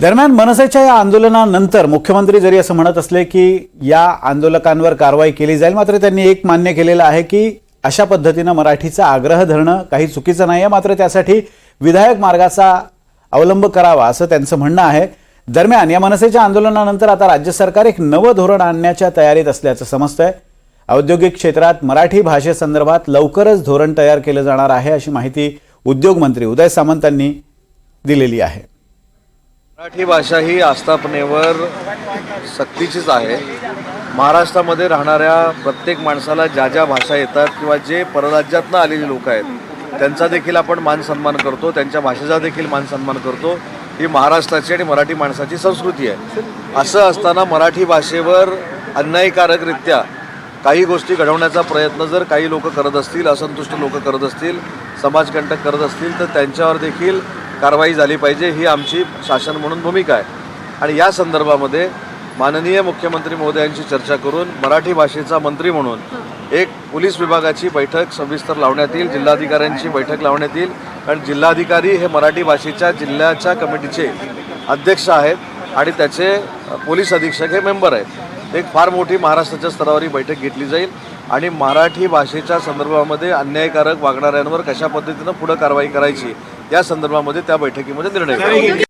दरम्यान मनसेच्या या आंदोलनानंतर मुख्यमंत्री जरी असं म्हणत असले की या आंदोलकांवर कारवाई केली जाईल मात्र त्यांनी एक मान्य केलेलं आहे की अशा पद्धतीनं मराठीचा आग्रह धरणं काही चुकीचं नाही आहे मात्र त्यासाठी विधायक मार्गाचा अवलंब करावा असं त्यांचं म्हणणं आहे. दरम्यान या मनसेच्या आंदोलनानंतर आता राज्य सरकार एक नवं धोरण आणण्याच्या तयारीत असल्याचं समजतंय. औद्योगिक क्षेत्रात मराठी भाषेसंदर्भात लवकरच धोरण तयार केलं जाणार आहे अशी माहिती उद्योगमंत्री उदय सामंत यांनी दिलेली आहे. मराठी भाषा ही आस्थापनेवर सक्तीचीच आहे. महाराष्ट्रामध्ये राहणाऱ्या प्रत्येक माणसाला ज्या ज्या भाषा येतात किंवा जे परराज्यातनं आलेले लोक आहेत त्यांचा देखील आपण मान सन्मान करतो त्यांच्या भाषेचा देखील मान सन्मान करतो. ही महाराष्ट्राची आणि मराठी माणसाची संस्कृती आहे. असं असताना मराठी भाषेवर अन्यायकारकरित्या काही गोष्टी घडवण्याचा प्रयत्न जर काही लोक करत असतील असंतुष्ट लोक करत असतील समाजकंटक करत असतील तर त्यांच्यावर देखील कारवाई झाली पाहिजे ही आमची शासन म्हणून भूमिका आहे. आणि या संदर्भामध्ये माननीय मुख्यमंत्री महोदयांची चर्चा करून मराठी भाषेचा मंत्री म्हणून एक पोलीस विभागाची बैठक सविस्तर लावण्यात येईल जिल्हाधिकाऱ्यांची बैठक लावण्यात येईल. कारण जिल्हाधिकारी हे मराठी भाषेच्या जिल्ह्याच्या कमिटीचे अध्यक्ष आहेत आणि त्याचे पोलीस अधीक्षक हे मेंबर आहेत. एक फार मोठी महाराष्ट्राच्या स्तरावर ही बैठक घेतली जाईल आणि मराठी भाषेच्या संदर्भामध्ये अन्यायकारक वागणाऱ्यांवर कशा पद्धतीनं पुढं कारवाई करायची या संदर्भामध्ये त्या बैठकीमध्ये निर्णय